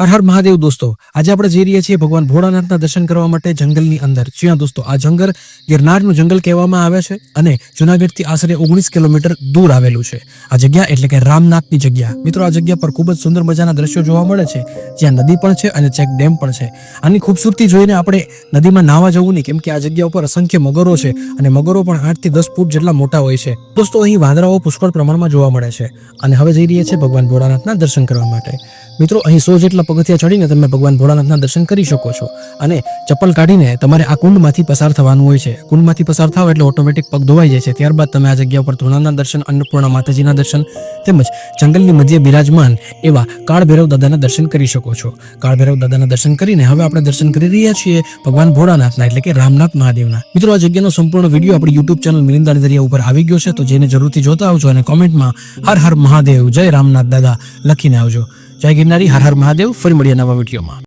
હર હર મહાદેવ દોસ્તો, આજે આપણે જઈ રહ્યા છીએ ભગવાન ભોળાનાથના દર્શન કરવા માટે જંગલની અંદર. જ્યાં દોસ્તો, આ જંગલ ગિરનારનું જંગલ કહેવામાં આવે છે અને જુનાગઢથી આશરે ઓગણીસ કિલોમીટર દૂર આવેલું છે. આ જગ્યા એટલે કે રામનાથની જગ્યા. મિત્રો, આ જગ્યા પર ખૂબ જ સુંદર મજાના દ્રશ્યો જોવા મળે છે. જ્યાં નદી પણ છે અને ચેક ડેમ પણ છે. આની ખૂબસૂરતી જોઈને આપણે નદીમાં નાહવા જવું નહીં, કેમ આ જગ્યા ઉપર અસંખ્ય મગરો છે અને મગરો પણ આઠથી દસ ફૂટ જેટલા મોટા હોય છે. દોસ્તો, અહીં વાંદરાઓ પુષ્કળ પ્રમાણમાં જોવા મળે છે. અને હવે જઈ રહ્યા છે ભગવાન ભોળાનાથના દર્શન કરવા માટે. મિત્રો, અહીં સો જેટલા પગથિયા ચડીને તમે ભગવાન ભોળાનાથના દર્શન કરી શકો છો અને ચપ્પલ કાઢીને તમારે આ કુંડમાંથી પસાર થવાનું હોય છે. કુંડમાંથી પસાર થાવ એટલે ઓટોમેટિક પગ ધોવાઈ જાય છે. ત્યારબાદ તમે આ જગ્યા ઉપર ધોળાના દર્શન, અન્નપૂર્ણા માતાજીના દર્શન તેમજ જંગલની મધ્ય બિરાજમાન એવા કાળભૈરવ દાદાના દર્શન કરી શકો છો. કાળભૈરવ દાદાના દર્શન કરીને હવે આપણે દર્શન કરી રહ્યા છીએ ભગવાન ભોળાનાથના, એટલે કે રામનાથ મહાદેવના. મિત્રો, આ જગ્યાનો સંપૂર્ણ વીડિયો આપણી યુટ્યુબ ચેનલ મિલિંદાની દરિયા ઉપર આવી ગયો છે, તો જેને જરૂરથી જોતા આવજો અને કોમેન્ટમાં હર હર મહાદેવ, જય રામનાથ દાદા લખીને આવજો. જય ગિરનારી હર હર મહાદેવ ફરી મળીએ નવા વિડીયોમાં.